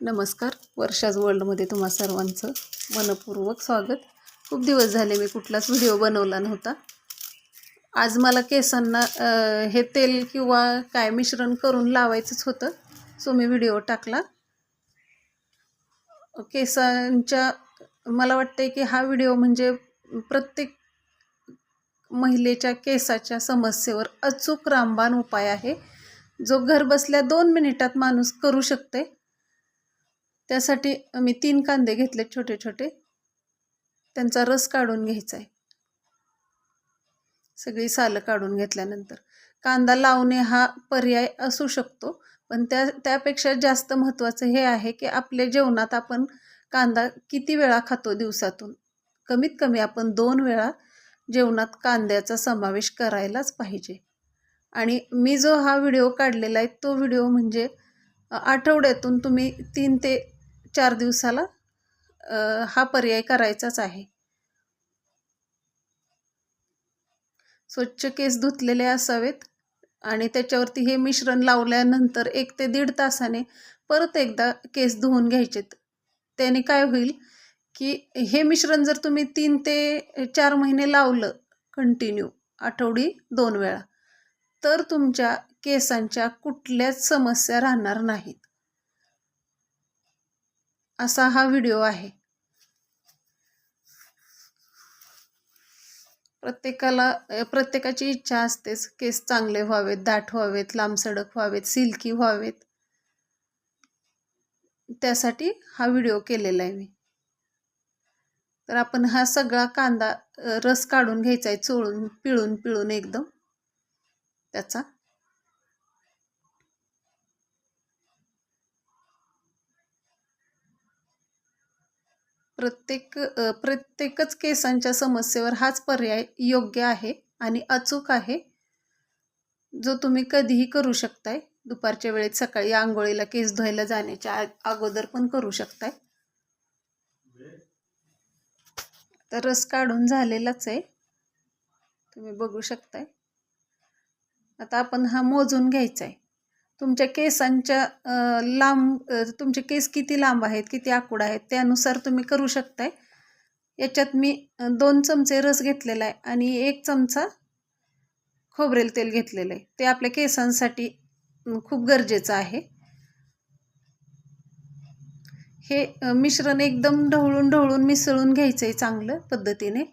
नमस्कार. वर्षाज वर्ल्डमध्ये तुम्हा सर्वांचं मनपूर्वक स्वागत. खूप दिवस झाले मी कुठलाच व्हिडिओ बनवला नव्हता. आज मला केसांना हे तेल किंवा काय मिश्रण करून लावायचंच होतं. सो मी व्हिडिओ टाकला. केसांच्या मला वाटतं की हा व्हिडिओ म्हणजे प्रत्येक महिलेच्या केसाच्या समस्येवर अचूक रामबाण उपाय आहे. जो घरबसल्या दोन मिनिटात माणूस करू शकते त्यासाठी मी तीन कांदे घेतले छोटे छोटे. त्यांचा रस काढून घ्यायचा आहे सगळी सालं काढून घेतल्यानंतर. कांदा लावणे हा पर्याय असू शकतो पण त्या त्यापेक्षा जास्त महत्त्वाचं हे आहे की आपल्या जेवणात आपण कांदा किती वेळा खातो दिवसातून? कमीत कमी आपण दोन वेळा जेवणात कांद्याचा समावेश करायलाच पाहिजे. आणि मी जो हा व्हिडिओ काढलेला आहे तो व्हिडिओ म्हणजे आठवड्यातून तुम्ही तीन ते चार दिवसाला हा पर्याय करायचाच आहे. स्वच्छ केस धुतलेले असावेत आणि त्याच्यावरती हे मिश्रण लावल्यानंतर एक ते दीड तासाने परत एकदा केस धुवून घ्यायचेत. त्याने काय होईल की हे मिश्रण जर तुम्ही तीन ते चार महिने लावलं कंटिन्यू आठवडी दोन वेळा तर तुमच्या केसांच्या कुठल्याच समस्या राहणार नाहीत. असा हा व्हिडिओ आहे. प्रत्येकाला प्रत्येकाची इच्छा असतेच केस चांगले व्हावेत दाट व्हावेत लांबसडक व्हावेत सिल्की व्हावेत. त्यासाठी हा व्हिडिओ केलेला आहे मी. तर आपण हा सगळा कांदा रस काढून घ्यायचा आहे चोळून पिळून पिळून एकदम. त्याचा प्रत्येक प्रत्येकच केसांच्या समस्येवर हाच पर्याय योग्य आहे आणि अचूक आहे जो तुम्ही कधीही करू शकताय. दुपारच्या वेळेत सकाळी आंघोळीला केस धुवायला जाण्याच्या अगोदर पण करू शकताय. तर रस काढून झालेलाच आहे. तुम्ही बघू शकताय. आता आपण हा मोजून घ्यायचा आहे तुमच्या केसांच्या लांब तुमचे केस किती लांब आहेत किती आकुड आहेत त्यानुसार तुम्ही करू शकताय. याच्यात मी दोन चमचे रस घेतलेला आहे आणि एक चमचा खोबरेल तेल घेतलेलं आहे. ते आपल्या केसांसाठी खूप गरजेचं आहे. हे मिश्रण एकदम ढवळून ढवळून मिसळून घ्यायचं आहे चांगलं पद्धतीने.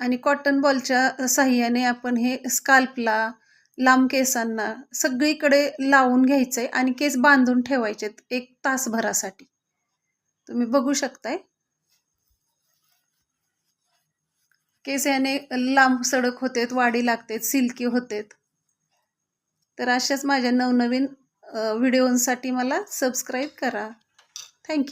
आणि कॉटन बॉलच्या साह्याने आपण हे स्काल्पला लांब केसांना सगळीकडे लावून घ्यायचं आहे आणि केस बांधून ठेवायचेत एक तासभरासाठी. तुम्ही बघू शकताय. केस याने लांब सडक होतेत वाढी लागतेत सिल्की होतेत. तर अशाच माझ्या नवनवीन व्हिडिओंसाठी मला सबस्क्राईब करा. थँक्यू.